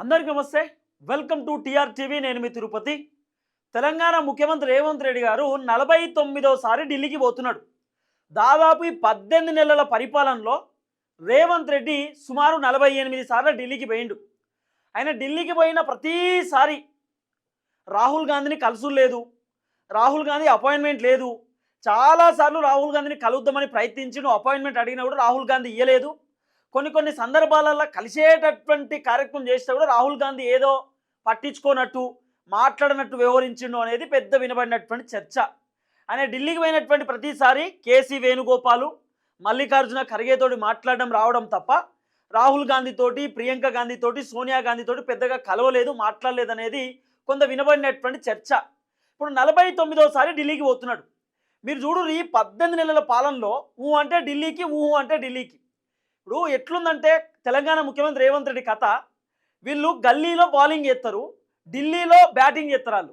అందరికీ నమస్తే. Welcome to TR TV నేను మీ తిరుపతి. తెలంగాణ ముఖ్యమంత్రి రేవంత్ రెడ్డి గారు నలభై తొమ్మిదోసారి ఢిల్లీకి పోతున్నాడు. దాదాపు ఈ పద్దెనిమిది నెలల పరిపాలనలో రేవంత్ రెడ్డి సుమారు నలభై ఎనిమిది సార్లు ఢిల్లీకి పోయిండు. ఆయన ఢిల్లీకి పోయిన ప్రతిసారి రాహుల్ గాంధీని కలుసు లేదు. రాహుల్ గాంధీ అపాయింట్మెంట్ లేదు. చాలాసార్లు రాహుల్ గాంధీని కలుద్దామని ప్రయత్నించి అపాయింట్మెంట్ అడిగినా కూడా రాహుల్ గాంధీ ఇయ్యలేదు. కొన్ని కొన్ని సందర్భాలలో కలిసేటటువంటి కార్యక్రమం చేస్తే కూడా రాహుల్ గాంధీ ఏదో పట్టించుకోనట్టు మాట్లాడినట్టు వ్యవహరించిండు అనేది పెద్ద వినబడినటువంటి చర్చ. ఆయన ఢిల్లీకి పోయినటువంటి ప్రతిసారి కేసీ వేణుగోపాలు మల్లికార్జున ఖర్గేతోటి మాట్లాడడం రావడం తప్ప రాహుల్ గాంధీతోటి ప్రియాంక గాంధీతోటి సోనియా గాంధీతోటి పెద్దగా కలవలేదు మాట్లాడలేదు అనేది కొంత వినబడినటువంటి చర్చ. ఇప్పుడు నలభై తొమ్మిదోసారి ఢిల్లీకి పోతున్నాడు. మీరు చూడు ఈ పద్దెనిమిది నెలల పాలనలో ఊ అంటే ఢిల్లీకి ఊహు అంటే ఢిల్లీకి. ఇప్పుడు ఎట్లుందంటే తెలంగాణ ముఖ్యమంత్రి రేవంత్ రెడ్డి కథ వీళ్ళు గల్లీలో బౌలింగ్ చేస్తారు ఢిల్లీలో బ్యాటింగ్ చేస్తారు వాళ్ళు.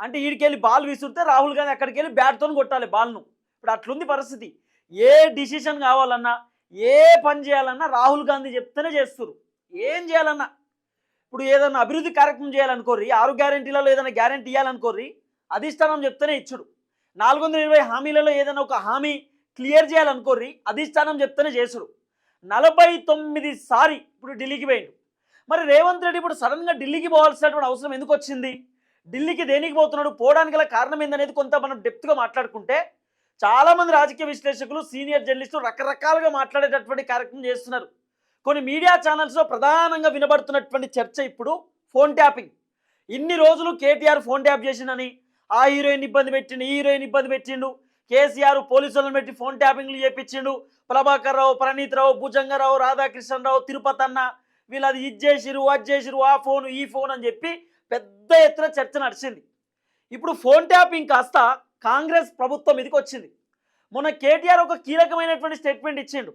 అంటే వీడికెళ్ళి బాల్ విసురితే రాహుల్ గాంధీ అక్కడికి వెళ్ళి బ్యాట్తో కొట్టాలి బాల్ను ఇప్పుడు అట్లుంది పరిస్థితి. ఏ డిసిషన్ కావాలన్నా ఏ పని చేయాలన్నా రాహుల్ గాంధీ చెప్తేనే చేస్తారు ఏం చేయాలన్నా. ఇప్పుడు ఏదైనా అభివృద్ధి కార్యక్రమం చేయాలనుకోర్రి ఆరు గ్యారెంటీలలో ఏదైనా గ్యారెంటీ ఇవ్వాలనుకోర్రి అధిష్టానం చెప్తేనే ఇచ్చుడు. నాలుగు వందల ఇరవై హామీలలో ఏదైనా ఒక హామీ క్లియర్ చేయాలనుకోర్రి అధిష్టానం చెప్తేనే చేసుడు నలభై తొమ్మిది సారి ఇప్పుడు ఢిల్లీకి పోయిండు. మరి రేవంత్ రెడ్డి ఇప్పుడు సడన్గా ఢిల్లీకి పోవాల్సినటువంటి అవసరం ఎందుకు వచ్చింది? ఢిల్లీకి దేనికి పోతున్నాడు? పోవడానికి గల కారణం ఏందనేది కొంత మనం డెప్త్గా మాట్లాడుకుంటే చాలామంది రాజకీయ విశ్లేషకులు సీనియర్ జర్నలిస్టులు రకరకాలుగా మాట్లాడేటటువంటి కార్యక్రమం చేస్తున్నారు. కొన్ని మీడియా ఛానల్స్లో ప్రధానంగా వినబడుతున్నటువంటి చర్చ ఇప్పుడు ఫోన్ ట్యాపింగ్ ఇన్ని రోజులు కేటీఆర్ ఫోన్ ట్యాప్ చేసిండని ఆ హీరోయిన్ ఇబ్బంది పెట్టిండు ఈ హీరోయిన్ ఇబ్బంది పెట్టిండు కేసీఆర్ పోలీసులను పెట్టి ఫోన్ ట్యాపింగ్లు చేపించిండు. ప్రభాకర్ రావు ప్రణీత్ రావు భుజంగరావు రాధాకృష్ణరావు తిరుపతి అన్న వీళ్ళు అది ఇది చేసిరు అది చేసిరు ఆ ఫోన్ ఈ ఫోన్ అని చెప్పి పెద్ద ఎత్తున చర్చ నడిచింది. ఇప్పుడు ఫోన్ ట్యాపింగ్ కాస్త కాంగ్రెస్ ప్రభుత్వం ఇదికి వచ్చింది. మొన్న కేటీఆర్ ఒక కీలకమైనటువంటి స్టేట్మెంట్ ఇచ్చిండు.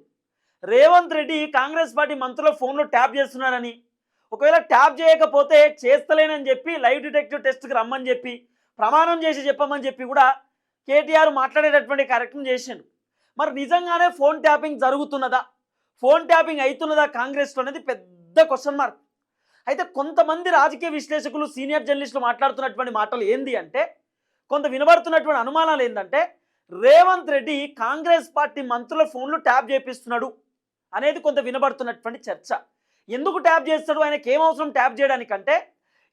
రేవంత్ రెడ్డి కాంగ్రెస్ పార్టీ మంత్రుల ఫోన్లో ట్యాప్ చేస్తున్నారని ఒకవేళ ట్యాప్ చేయకపోతే చేస్తలేనని చెప్పి లైవ్ డిటెక్టివ్ టెస్ట్కి రమ్మని చెప్పి ప్రమాణం చేసి చెప్పమని చెప్పి కూడా కేటీఆర్ మాట్లాడేటటువంటి కార్యక్రమం చేసిండు మరి నిజంగానే ఫోన్ ట్యాపింగ్ జరుగుతున్నదా? ఫోన్ ట్యాపింగ్ అవుతున్నదా కాంగ్రెస్లో అనేది పెద్ద క్వశ్చన్ మార్క్ అయితే కొంతమంది రాజకీయ విశ్లేషకులు సీనియర్ జర్నలిస్టులు మాట్లాడుతున్నటువంటి మాటలు ఏంది అంటే కొంత వినబడుతున్నటువంటి అనుమానాలు ఏంటంటే రేవంత్ రెడ్డి కాంగ్రెస్ పార్టీ మంత్రుల ఫోన్లు ట్యాప్ చేపిస్తున్నాడు అనేది కొంత వినబడుతున్నటువంటి చర్చ. ఎందుకు ట్యాప్ చేస్తాడు? ఆయనకి ఏం అవసరం ట్యాప్ చేయడానికంటే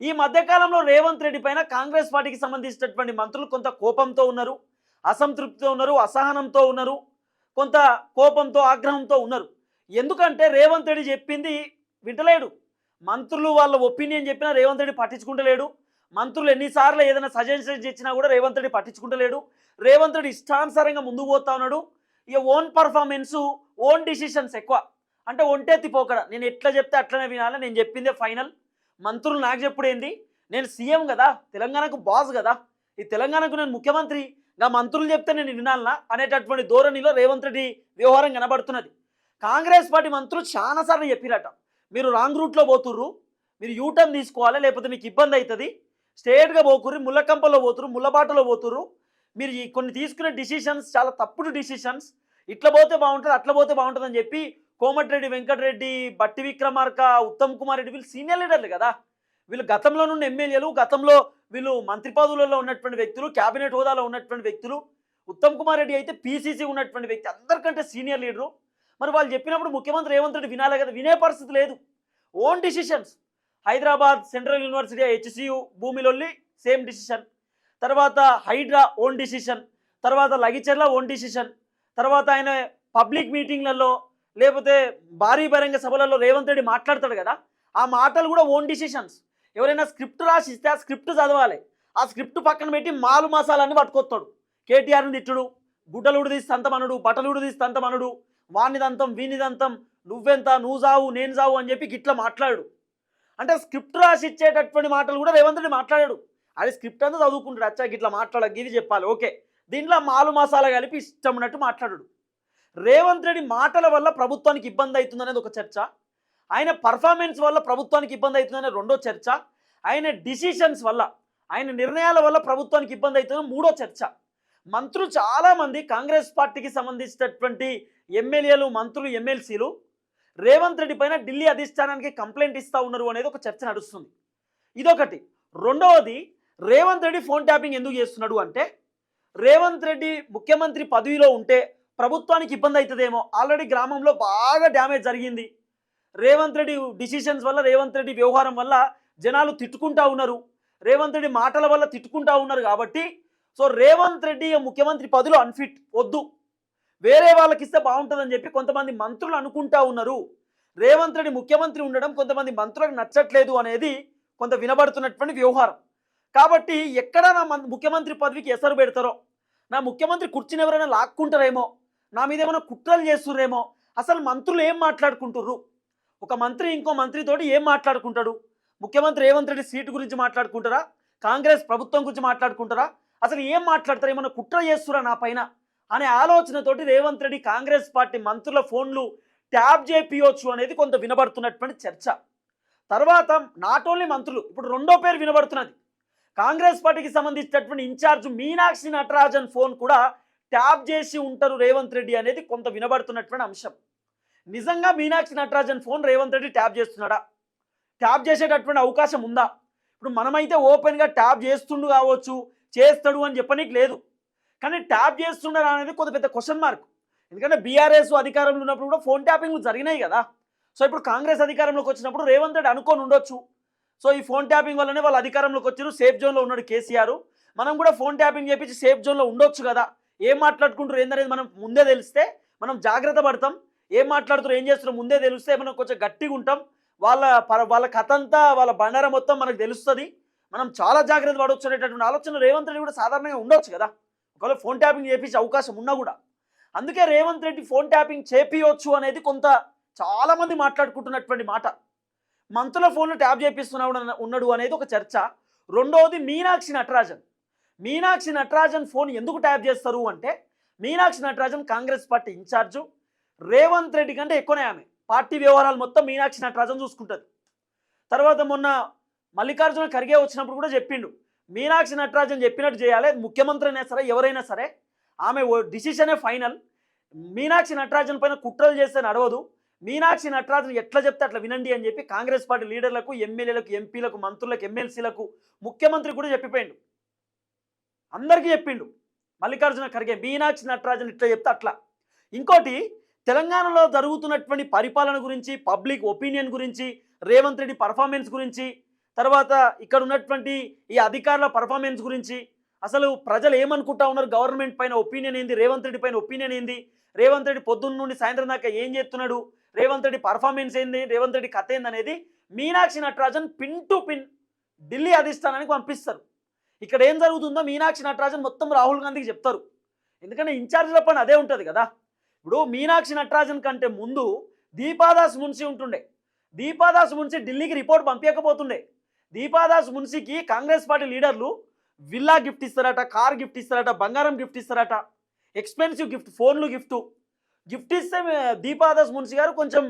ఈ మధ్యకాలంలో రేవంత్ రెడ్డి పైన కాంగ్రెస్ పార్టీకి సంబంధించినటువంటి మంత్రులు కొంత కోపంతో ఉన్నారు అసంతృప్తితో ఉన్నారు అసహనంతో ఉన్నారు కొంత కోపంతో ఆగ్రహంతో ఉన్నారు. ఎందుకంటే రేవంత్ రెడ్డి చెప్పింది వింటలేడు. మంత్రులు వాళ్ళ ఒపీనియన్ చెప్పినా రేవంత్ రెడ్డి పట్టించుకుంటలేడు. మంత్రులు ఎన్నిసార్లు ఏదైనా సజెషన్స్ ఇచ్చినా కూడా రేవంత్ రెడ్డి పట్టించుకుంటలేడు. రేవంత్ రెడ్డి ఇష్టానుసారంగా ముందుకు పోతా ఉన్నాడు. ఇక ఓన్ పర్ఫార్మెన్స్ ఓన్ డిసిషన్స్ ఎక్కువ. అంటే ఒంటెత్తి పోకడ. నేను ఎట్లా చెప్తే అట్లనే వినాలి. నేను చెప్పిందే ఫైనల్. మంత్రులు నాకు చెప్పుడు ఏంది నేను సీఎం కదా తెలంగాణకు బాస్ కదా ఈ తెలంగాణకు నేను ముఖ్యమంత్రి నా మంత్రులు చెప్తే నేను వినాలనా? అనేటటువంటి ధోరణిలో రేవంత్ రెడ్డి వ్యవహారం కనబడుతున్నది. కాంగ్రెస్ పార్టీ మంత్రులు చాలాసార్లు చెప్పిరట. మీరు రాంగ్ రూట్లో పోతుర్రు మీరు యూటర్న్ తీసుకోవాలి? లేకపోతే మీకు ఇబ్బంది అవుతుంది స్ట్రేట్గా పోకుర్రు ముళ్ళకంపలో పోతురు ముళ్ళబాటలో పోతుర్రు. మీరు ఈ కొన్ని తీసుకునే డిసిషన్స్ చాలా తప్పుడు డిసిషన్స్. ఇట్లా పోతే బాగుంటుంది అట్లా పోతే బాగుంటుంది అని చెప్పి కోమటిరెడ్డి వెంకటరెడ్డి బట్టి విక్రమార్క ఉత్తమ్ కుమార్ రెడ్డి వీళ్ళు సీనియర్ లీడర్లు కదా. వీళ్ళు గతంలో నుండి ఎమ్మెల్యేలు గతంలో వీళ్ళు మంత్రి పదవులలో ఉన్నటువంటి వ్యక్తులు క్యాబినెట్ హోదాలో ఉన్నటువంటి వ్యక్తులు ఉత్తమ్ కుమార్ రెడ్డి అయితే పీసీసీ ఉన్నటువంటి వ్యక్తి అందరికంటే సీనియర్ లీడరు. మరి వాళ్ళు చెప్పినప్పుడు ముఖ్యమంత్రి రేవంత్ రెడ్డి వినాలి కదా వినే పరిస్థితి లేదు. Own decisions. Hyderabad central university HCU భూమిలొల్లి same decision. తర్వాత హైడ్రా ఓన్ డిసిషన్. తర్వాత లగిచెర్ల ఓన్ డిసిషన్. తర్వాత ఆయన పబ్లిక్ మీటింగ్లలో లేకపోతే భారీ బహిరంగ సభలలో రేవంత్ రెడ్డి మాట్లాడతాడు కదా ఆ మాటలు కూడా ఓన్ డిసిషన్స్ ఎవరైనా స్క్రిప్ట్ రాసి ఇస్తే ఆ స్క్రిప్ట్ చదవాలి. ఆ స్క్రిప్ట్ పక్కన పెట్టి మాలు మసాలన్నీ పట్టుకొస్తాడు. కేటీఆర్ని తిట్టుడు గుడ్డలుడు తీసి తంతమనుడు బట్టలుడు తీసి తంతమనుడు వాణిదంతం వీణిదంతం నువ్వెంత నువ్వు జావు నేను జావు అని చెప్పి గిట్లా మాట్లాడు. అంటే స్క్రిప్ట్ రాసి ఇచ్చేటటువంటి మాటలు కూడా రేవంత్ రెడ్డి మాట్లాడాడు. అది స్క్రిప్ట్ అంతా చదువుకుంటాడు. అచ్చా గిట్లా మాట్లాడ గిది చెప్పాలి. ఓకే. దీంట్లో మాలు మసాలా కలిపి ఇష్టం ఉన్నట్టు మాట్లాడాడు. రేవంత్ రెడ్డి మాటల వల్ల ప్రభుత్వానికి ఇబ్బంది అవుతుందనేది ఒక చర్చ. ఆయన పర్ఫార్మెన్స్ వల్ల ప్రభుత్వానికి ఇబ్బంది అవుతుందనే రెండో చర్చ. ఆయన డిసిషన్స్ వల్ల ఆయన నిర్ణయాల వల్ల ప్రభుత్వానికి ఇబ్బంది అవుతుందని మూడో చర్చ. మంత్రులు చాలామంది కాంగ్రెస్ పార్టీకి సంబంధించినటువంటి ఎమ్మెల్యేలు మంత్రులు ఎమ్మెల్సీలు రేవంత్ రెడ్డి పైన ఢిల్లీ అధిష్టానానికి కంప్లైంట్ ఇస్తూ ఉన్నారు అనేది ఒక చర్చ నడుస్తుంది. ఇదొకటి. రెండవది రేవంత్ రెడ్డి ఫోన్ ట్యాపింగ్ ఎందుకు చేస్తున్నాడు అంటే రేవంత్ రెడ్డి ముఖ్యమంత్రి పదవిలో ఉంటే ప్రభుత్వానికి ఇబ్బంది అవుతుందేమో ఆల్రెడీ గ్రామంలో బాగా డ్యామేజ్ జరిగింది. రేవంత్ రెడ్డి డిసిషన్స్ వల్ల రేవంత్ రెడ్డి వ్యవహారం వల్ల జనాలు తిట్టుకుంటా ఉన్నారు. రేవంత్ రెడ్డి మాటల వల్ల తిట్టుకుంటా ఉన్నారు కాబట్టి సో రేవంత్ రెడ్డి ముఖ్యమంత్రి పదులు అన్ఫిట్ వద్దు. వేరే వాళ్ళకి ఇస్తే బాగుంటుందని చెప్పి కొంతమంది మంత్రులు అనుకుంటా ఉన్నారు. రేవంత్ రెడ్డి ముఖ్యమంత్రి ఉండడం కొంతమంది మంత్రులకు నచ్చట్లేదు అనేది కొంత వినబడుతున్నటువంటి వ్యవహారం. కాబట్టి ఎక్కడ నా ముఖ్యమంత్రి పదవికి ఎసరు పెడతారో నా ముఖ్యమంత్రి కుర్చీని ఎవరైనా లాక్కుంటారేమో నా మీద ఏమైనా కుట్రలు చేస్తుర్రేమో. అసలు మంత్రులు ఏం మాట్లాడుకుంటుర్రు? ఒక మంత్రి ఇంకో మంత్రితోటి ఏం మాట్లాడుకుంటాడు? ముఖ్యమంత్రి రేవంత్ రెడ్డి సీటు గురించి మాట్లాడుకుంటారా? కాంగ్రెస్ ప్రభుత్వం గురించి మాట్లాడుకుంటారా? అసలు ఏం మాట్లాడతారు? ఏమైనా కుట్ర చేస్తురా నా పైన? అనే ఆలోచనతోటి రేవంత్ రెడ్డి కాంగ్రెస్ పార్టీ మంత్రుల ఫోన్లు ట్యాబ్ చేపియొచ్చు అనేది కొంత వినబడుతున్నటువంటి చర్చ. తర్వాత నాట్ ఓన్లీ మంత్రులు ఇప్పుడు రెండో పేరు వినబడుతున్నది. కాంగ్రెస్ పార్టీకి సంబంధించినటువంటి ఇన్ఛార్జ్ మీనాక్షి నటరాజన్ ఫోన్ కూడా ట్యాప్ చేసి ఉంటారు రేవంత్ రెడ్డి అనేది కొంత వినబడుతున్నటువంటి అంశం. నిజంగా మీనాక్షి నటరాజన్ ఫోన్ రేవంత్ రెడ్డి ట్యాప్ చేస్తున్నాడా? ట్యాప్ చేసేటటువంటి అవకాశం ఉందా? ఇప్పుడు మనమైతే ఓపెన్గా ట్యాప్ చేస్తుండు కావచ్చు చేస్తాడు అని చెప్పనీకి లేదు. కానీ ట్యాప్ చేస్తున్నారా అనేది కొంత పెద్ద క్వశ్చన్ మార్క్. ఎందుకంటే బీఆర్ఎస్ అధికారంలో ఉన్నప్పుడు కూడా ఫోన్ ట్యాపింగ్లు జరిగినాయి కదా. సో ఇప్పుడు కాంగ్రెస్ అధికారంలోకి వచ్చినప్పుడు రేవంత్ రెడ్డి అనుకోని ఉండొచ్చు. సో ఈ ఫోన్ ట్యాపింగ్ వల్లనే వాళ్ళు అధికారంలోకి వచ్చారు సేఫ్ జోన్లో ఉన్నాడు కేసీఆర్. మనం కూడా ఫోన్ ట్యాపింగ్ చేపించి సేఫ్ జోన్లో ఉండొచ్చు కదా. ఏం మాట్లాడుకుంటారు ఏందనేది మనం ముందే తెలిస్తే మనం జాగ్రత్త పడతాం. ఏం మాట్లాడుతారు ఏం చేస్తున్నారో ముందే తెలిస్తే మనం కొంచెం గట్టిగా ఉంటాం. వాళ్ళ వాళ్ళ కథ అంతా వాళ్ళ బండారం మొత్తం మనకు తెలుస్తుంది. మనం చాలా జాగ్రత్త పడవచ్చు అనేటటువంటి ఆలోచన రేవంత్ రెడ్డి కూడా సాధారణంగా ఉండొచ్చు కదా. ఒకవేళ ఫోన్ ట్యాపింగ్ చేపించే అవకాశం ఉన్నా కూడా. అందుకే రేవంత్ రెడ్డి ఫోన్ ట్యాపింగ్ చేపియొచ్చు అనేది కొంత చాలామంది మాట్లాడుకుంటున్నటువంటి మాట. మంత్రుల ఫోన్లు ట్యాప్ చేపిస్తున్నాడు ఉన్నాడు అనేది ఒక చర్చ. రెండవది మీనాక్షి నటరాజన్. మీనాక్షి నటరాజన్ ఫోన్ ఎందుకు ట్యాప్ చేస్తారు అంటే మీనాక్షి నటరాజన్ కాంగ్రెస్ పార్టీ ఇన్ఛార్జు రేవంత్ రెడ్డి కంటే ఎక్కువనే ఆమె. పార్టీ వ్యవహారాలు మొత్తం మీనాక్షి నటరాజన్ చూసుకుంటుంది. తర్వాత మొన్న మల్లికార్జున ఖర్గే వచ్చినప్పుడు కూడా చెప్పిండు. మీనాక్షి నటరాజన్ చెప్పినట్టు చేయాలి ముఖ్యమంత్రి అయినా సరే ఎవరైనా సరే ఆమె డిసిషనే ఫైనల్. మీనాక్షి నటరాజన్ పైన కుట్రలు చేస్తే నడవదు. మీనాక్షి నటరాజన్ ఎట్లా చెప్తే అట్లా వినండి అని చెప్పి కాంగ్రెస్ పార్టీ లీడర్లకు ఎమ్మెల్యేలకు ఎంపీలకు మంత్రులకు ఎమ్మెల్సీలకు ముఖ్యమంత్రి కూడా చెప్పిపోయిండు. అందరికీ చెప్పిండు. మల్లికార్జున ఖర్గే మీనాక్షి నటరాజన్ ఇట్లా చెప్తే అట్లా. ఇంకోటి తెలంగాణలో జరుగుతున్నటువంటి పరిపాలన గురించి పబ్లిక్ ఒపీనియన్ గురించి రేవంత్ రెడ్డి పర్ఫార్మెన్స్ గురించి తర్వాత ఇక్కడ ఉన్నటువంటి ఈ అధికారుల పర్ఫార్మెన్స్ గురించి. అసలు ప్రజలు ఏమనుకుంటా ఉన్నారు? గవర్నమెంట్ పైన ఒపీనియన్ ఏంది? రేవంత్ రెడ్డి పైన ఒపీనియన్ ఏంది? రేవంత్ రెడ్డి పొద్దున్న నుండి సాయంత్రం దాకా ఏం చేస్తున్నాడు? రేవంత్ రెడ్డి పర్ఫార్మెన్స్ ఏంది? రేవంత్ రెడ్డి కథ ఏంది అనేది Meenakshi Natarajan pin to pin Delhi అధిష్టానానికి పంపిస్తారు. ఇక్కడ ఏం జరుగుతుందో మీనాక్షి నటరాజన్ మొత్తం రాహుల్ గాంధీకి చెప్తారు. ఎందుకంటే ఇన్ఛార్జ్ల పని అదే ఉంటుంది కదా. ఇప్పుడు మీనాక్షి నటరాజన్ కంటే ముందు దీపాదాస్ మున్సి ఉంటుండే. దీపాదాస్ మున్షి ఢిల్లీకి రిపోర్ట్ పంపించకపోతుండే దీపాదాస్ మున్సికి కాంగ్రెస్ పార్టీ లీడర్లు విల్లా గిఫ్ట్ ఇస్తారట కార్ గిఫ్ట్ ఇస్తారట బంగారం గిఫ్ట్ ఇస్తారట ఎక్స్పెన్సివ్ గిఫ్ట్ ఫోన్లు గిఫ్ట్ గిఫ్ట్ ఇస్తే దీపాదాస్ మున్సి గారు కొంచెం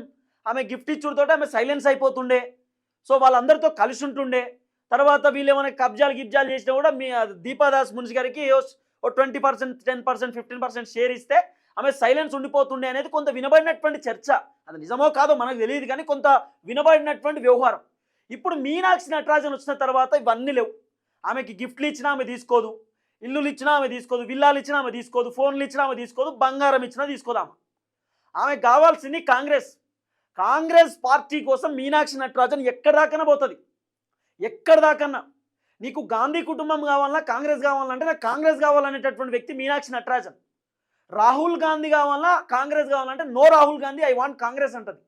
ఆమె గిఫ్ట్ ఇచ్చుడుతో ఆమె సైలెన్స్ అయిపోతుండే. సో వాళ్ళందరితో కలిసి ఉంటుండే తర్వాత వీళ్ళు ఏమైనా కబ్జాలు గిబ్జాలు చేసినా కూడా మీ దీపాదాస్ మున్సి గారికి ఓ- twenty percent ten percent fifteen percent share ఇస్తే ఆమె సైలెన్స్ ఉండిపోతుండే అనేది కొంత వినబడినటువంటి చర్చ. అది నిజమో కాదో మనకు తెలియదు కానీ కొంత వినబడినటువంటి వ్యవహారం. ఇప్పుడు మీనాక్షి నటరాజన్ వచ్చిన తర్వాత ఇవన్నీ లేవు. ఆమెకి గిఫ్ట్లు ఇచ్చినా ఆమె తీసుకోదు ఇల్లులు ఇచ్చినా ఆమె తీసుకోదు విల్లాలు ఇచ్చినా ఆమె తీసుకోదు ఫోన్లు ఇచ్చినా ఆమె తీసుకోదు బంగారం ఇచ్చినా తీసుకోదు ఆమె. ఆమె కావాల్సింది కాంగ్రెస్. కాంగ్రెస్ పార్టీ కోసం మీనాక్షి నటరాజన్ ఎక్కడి దాకన్నా పోతుంది? ఎక్కడి దాకన్నా నీకు గాంధీ కుటుంబం కావాలన్నా కాంగ్రెస్ కావాలంటే నాకు కాంగ్రెస్ కావాలనేటటువంటి వ్యక్తి మీనాక్షి నటరాజన్. రాహుల్ గాంధీ కావాలన్నా కాంగ్రెస్ కావాలంటే no Rahul Gandhi I want Congress అంటది.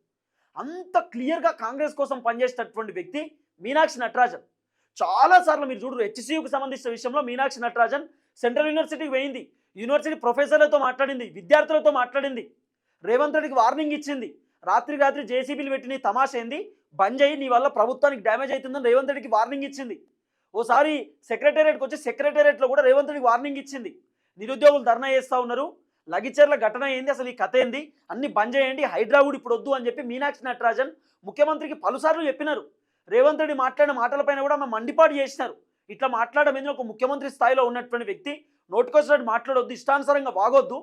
అంత క్లియర్గా కాంగ్రెస్ కోసం పనిచేసేటటువంటి వ్యక్తి మీనాక్షి నటరాజన్. చాలాసార్లు మీరు చూడరు హెచ్సియుకు సంబంధించిన విషయంలో మీనాక్షి నటరాజన్ సెంట్రల్ యూనివర్సిటీకి పోయింది. యూనివర్సిటీ ప్రొఫెసర్లతో మాట్లాడింది విద్యార్థులతో మాట్లాడింది. రేవంత్ రెడ్డికి వార్నింగ్ ఇచ్చింది. రాత్రి రాత్రి జేసీబీలు పెట్టిన నీ తమాష ఏంది? బంద్ అయ్యి నీ వల్ల ప్రభుత్వానికి డ్యామేజ్ అవుతుందని రేవంత్ రెడ్డికి వార్నింగ్ ఇచ్చింది. ఓసారి సెక్రటేరియట్కి వచ్చి సెక్రటేరియట్లో కూడా రేవంత్ రెడ్డికి వార్నింగ్ ఇచ్చింది. నిరుద్యోగులు ధర్నా చేస్తూ ఉన్నారు. లగిచర్ల ఘటన ఏంది? అసలు ఈ కథ ఏంది? అన్ని బంద్ చేయండి. హైడ్రా ఇప్పుడు వద్దు అని చెప్పి మీనాక్షి నటరాజన్ ముఖ్యమంత్రికి పలుసార్లు చెప్పినారు. రేవంత్ రెడ్డి మాట్లాడిన మాటలపైన కూడా ఆమె మండిపాటు చేసినారు. ఇట్లా మాట్లాడడం ఒక ముఖ్యమంత్రి స్థాయిలో ఉన్నటువంటి వ్యక్తి నోటికొచ్చినట్టు మాట్లాడొద్దు ఇష్టానుసారంగా వాగొద్దు.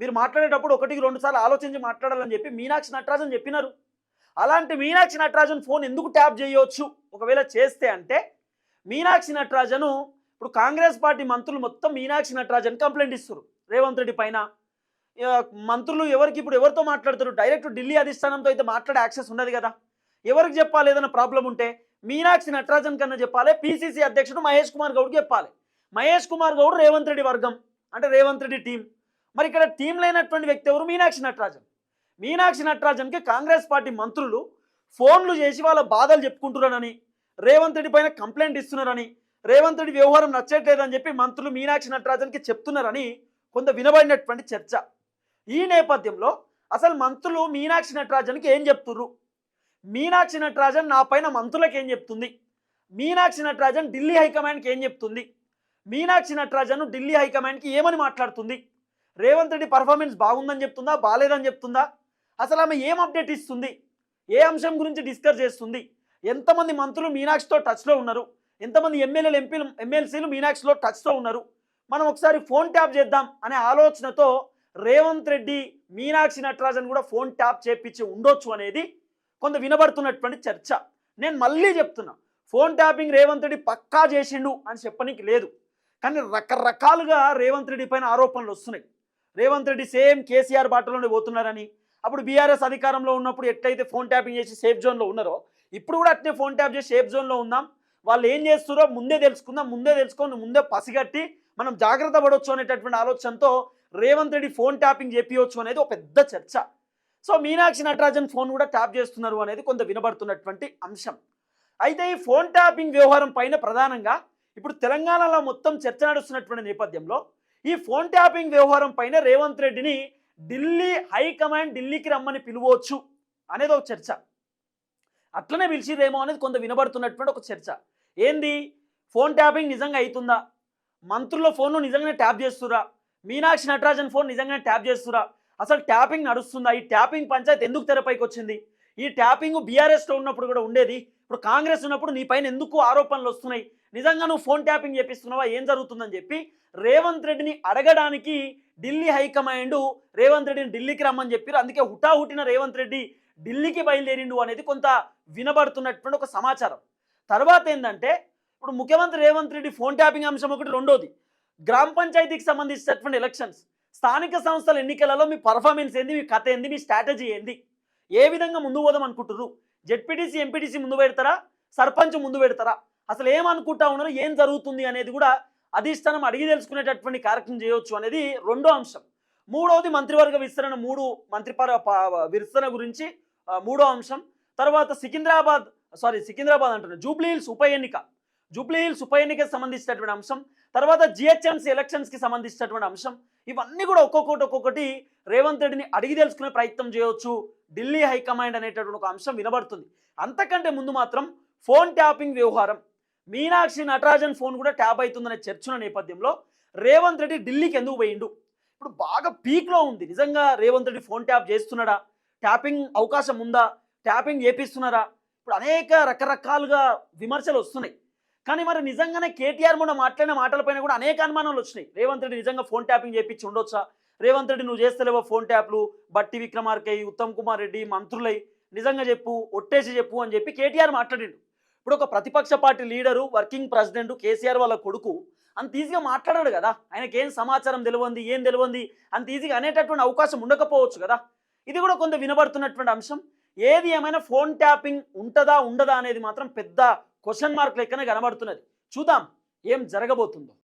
మీరు మాట్లాడేటప్పుడు ఒకటికి రెండు సార్లు ఆలోచించి మాట్లాడాలని చెప్పి మీనాక్షి నటరాజన్ చెప్పినారు. అలాంటి మీనాక్షి నటరాజన్ ఫోన్ ఎందుకు ట్యాప్ చేయవచ్చు ఒకవేళ చేస్తే అంటే మీనాక్షి నటరాజను ఇప్పుడు కాంగ్రెస్ పార్టీ మంత్రులు మొత్తం మీనాక్షి నటరాజన్ కంప్లైంట్ ఇస్తారు రేవంత్ రెడ్డి పైన. మంత్రులు ఎవరికి ఇప్పుడు ఎవరితో మాట్లాడతారు? డైరెక్ట్ ఢిల్లీ అధిష్టానంతో అయితే మాట్లాడే యాక్సెస్ ఉండదు కదా. ఎవరికి చెప్పాలి? ఏదైనా ప్రాబ్లం ఉంటే మీనాక్షి నటరాజన్ కన్నా చెప్పాలి. పిసిసి అధ్యక్షుడు మహేష్ కుమార్ గౌడ్కి చెప్పాలి. మహేష్ కుమార్ గౌడ్ రేవంత్ రెడ్డి వర్గం అంటే రేవంత్ రెడ్డి టీం. మరి ఇక్కడ టీం లేనటువంటి వ్యక్తి ఎవరు? మీనాక్షి నటరాజన్. మీనాక్షి నటరాజన్కి కాంగ్రెస్ పార్టీ మంత్రులు ఫోన్లు చేసి వాళ్ళ బాధలు చెప్పుకుంటున్నారని రేవంత్ రెడ్డి పైన కంప్లైంట్ ఇస్తున్నారని రేవంత్ రెడ్డి వ్యవహారం నచ్చట్లేదని చెప్పి మంత్రులు మీనాక్షి నటరాజన్కి చెప్తున్నారని కొంత వినబడినటువంటి చర్చ. ఈ నేపథ్యంలో అసలు మంత్రులు మీనాక్షి నటరాజన్కి ఏం చెప్తుర్రు? మీనాక్షి నటరాజన్ నా పైన మంత్రులకు ఏం చెప్తుంది? మీనాక్షి నటరాజన్ ఢిల్లీ హైకమాండ్కి ఏం చెప్తుంది? మీనాక్షి నటరాజన్ ఢిల్లీ హైకమాండ్కి ఏమని మాట్లాడుతుంది? రేవంత్ రెడ్డి పర్ఫార్మెన్స్ బాగుందని చెప్తుందా? బాగాలేదని చెప్తుందా? అసలు ఆమె ఏం అప్డేట్ ఇస్తుంది? ఏ అంశం గురించి డిస్కస్ చేస్తుంది? ఎంతమంది మంత్రులు మీనాక్షితో టచ్లో ఉన్నారు? ఎంతమంది ఎమ్మెల్యేలు ఎంపీలు ఎమ్మెల్సీలు మీనాక్షిలో టచ్తో ఉన్నారు? మనం ఒకసారి ఫోన్ ట్యాప్ చేద్దాం అనే ఆలోచనతో రేవంత్ రెడ్డి మీనాక్షి నటరాజన్ కూడా ఫోన్ ట్యాప్ చేపించి ఉండొచ్చు అనేది కొంత వినబడుతున్నటువంటి చర్చ. నేను మళ్ళీ చెప్తున్నా ఫోన్ ట్యాపింగ్ రేవంత్ రెడ్డి పక్కా చేసిండు అని చెప్పనీకి లేదు. కానీ రకరకాలుగా రేవంత్ రెడ్డి పైన ఆరోపణలు వస్తున్నాయి. రేవంత్ రెడ్డి సేమ్ కేసీఆర్ బాటలోనే పోతున్నారని అప్పుడు బీఆర్ఎస్ అధికారంలో ఉన్నప్పుడు ఎట్లయితే ఫోన్ ట్యాపింగ్ చేసి సేఫ్ జోన్లో ఉన్నారో ఇప్పుడు కూడా అట్నే ఫోన్ ట్యాప్ చేసి సేఫ్ జోన్లో ఉందాం వాళ్ళు ఏం చేస్తారో ముందే తెలుసుకుందాం ముందే తెలుసుకొని ముందే పసిగట్టి మనం జాగ్రత్త పడవచ్చు అనేటటువంటి ఆలోచనతో రేవంత్ రెడ్డి ఫోన్ ట్యాపింగ్ చేపించవచ్చు అనేది ఒక పెద్ద చర్చ. సో మీనాక్షి నటరాజన్ ఫోన్ కూడా ట్యాప్ చేస్తున్నారు అనేది కొంత వినబడుతున్నటువంటి అంశం. అయితే ఈ ఫోన్ ట్యాపింగ్ వ్యవహారం పైన ప్రధానంగా ఇప్పుడు తెలంగాణలో మొత్తం చర్చ నడుస్తున్నటువంటి నేపథ్యంలో ఈ ఫోన్ ట్యాపింగ్ వ్యవహారం పైన రేవంత్ రెడ్డిని ఢిల్లీ హైకమాండ్ ఢిల్లీకి రమ్మని పిలవచ్చు అనేది ఒక చర్చ. అట్లనే పిలిచిదేమో అనేది కొంత వినబడుతున్నటువంటి ఒక చర్చ. ఏంది? ఫోన్ ట్యాపింగ్ నిజంగా అవుతుందా మంత్రుల ఫోన్ను నిజంగానే ట్యాప్ చేస్తురా మీనాక్షి నటరాజన్ ఫోన్ నిజంగానే ట్యాప్ చేస్తురా అసలు ట్యాపింగ్ నడుస్తుందా? ఈ ట్యాపింగ్ పంచాయతీ ఎందుకు తెరపైకి వచ్చింది? ఈ ట్యాపింగ్ బీఆర్ఎస్లో ఉన్నప్పుడు కూడా ఉండేది? ఇప్పుడు కాంగ్రెస్ ఉన్నప్పుడు నీ పైన ఎందుకు ఆరోపణలు వస్తున్నాయి? నిజంగా నువ్వు ఫోన్ ట్యాపింగ్ చేపిస్తున్నావా? ఏం జరుగుతుందని చెప్పి రేవంత్ రెడ్డిని అడగడానికి ఢిల్లీ హైకమాండ్ రేవంత్ రెడ్డిని ఢిల్లీకి రమ్మని చెప్పారు అందుకే హుటాహుటిన రేవంత్ రెడ్డి ఢిల్లీకి బయలుదేరిండు అనేది కొంత వినబడుతున్నటువంటి ఒక సమాచారం. తర్వాత ఏంటంటే ఇప్పుడు ముఖ్యమంత్రి రేవంత్ రెడ్డి ఫోన్ ట్యాపింగ్ అంశం ఒకటి రెండోది. గ్రామ పంచాయతీకి సంబంధించినటువంటి ఎలక్షన్స్ స్థానిక సంస్థల ఎన్నికలలో మీ పర్ఫార్మెన్స్ ఏంది? మీ కథ ఏంది? మీ స్ట్రాటజీ ఏంది? ఏ విధంగా ముందు పోదాం అనుకుంటుర్రు? జెడ్పీటీసీ ఎంపీటీసీ ముందు పెడతారా? సర్పంచ్ ముందు పెడతారా? అసలు ఏమనుకుంటా ఉన్నారు? ఏం జరుగుతుంది అనేది కూడా అధిష్టానం అడిగి తెలుసుకునేటటువంటి కార్యక్రమం చేయవచ్చు అనేది రెండో అంశం. మూడవది మంత్రివర్గ విస్తరణ మూడు మంత్రిపర విస్తరణ గురించి మూడో అంశం. తర్వాత సికింద్రాబాద్ సారీ సికింద్రాబాద్ అంటున్నా జూబ్లీ హిల్స్ ఉప ఎన్నిక. జూబ్లీ హిల్స్ ఉప ఎన్నికకి సంబంధించినటువంటి అంశం. తర్వాత జిహెచ్ఎంసీ ఎలక్షన్స్కి సంబంధించినటువంటి అంశం. ఇవన్నీ కూడా ఒక్కొక్కటి ఒక్కొక్కటి రేవంత్ రెడ్డిని అడిగి తెలుసుకునే ప్రయత్నం చేయొచ్చు. ఢిల్లీ హైకమాండ్ అనేటటువంటి ఒక అంశం వినబడుతుంది. అంతకంటే ముందు మాత్రం ఫోన్ ట్యాపింగ్ వ్యవహారం. మీనాక్షి నటరాజన్ ఫోన్ కూడా ట్యాప్ అవుతుందనే చర్చన నేపథ్యంలో రేవంత్ రెడ్డి ఢిల్లీకి ఎందుకు పోయిండు? ఇప్పుడు బాగా పీక్లో ఉంది. నిజంగా రేవంత్ రెడ్డి ఫోన్ ట్యాప్ చేస్తున్నాడా? ట్యాపింగ్ అవకాశం ఉందా? ట్యాపింగ్ చేపిస్తున్నారా? ఇప్పుడు అనేక రకరకాలుగా విమర్శలు వస్తున్నాయి. కానీ మరి నిజంగానే కేటీఆర్ మొన్న మాట్లాడిన మాటలపైన కూడా అనేక అనుమానాలు వచ్చినాయి. రేవంత్ రెడ్డి నిజంగా ఫోన్ ట్యాపింగ్ చేపించి ఉండొచ్చా? రేవంత్ రెడ్డి నువ్వు చేస్తలేవో ఫోన్ ట్యాప్లు? బట్టి విక్రమార్కై ఉత్తమ్ కుమార్ రెడ్డి మంత్రులై నిజంగా చెప్పు ఒట్టేసి చెప్పు అని చెప్పి కేటీఆర్ మాట్లాడిండు. ఇప్పుడు ఒక ప్రతిపక్ష party leader working president KCR వాళ్ళ కొడుకు అంత ఈజీగా మాట్లాడాడు కదా. ఆయనకేం సమాచారం తెలియంది ఏం తెలియంది అంత ఈజీగా అనేటటువంటి అవకాశం ఉండకపోవచ్చు కదా. ఇది కూడా కొంత వినబడుతున్నటువంటి అంశం. ఏది ఏమైనా ఫోన్ ట్యాపింగ్ ఉంటుందా ఉండదా అనేది మాత్రం పెద్ద క్వశ్చన్ మార్క్ లెక్కనే కనబడుతున్నది. చూద్దాం ఏం జరగబోతుందో.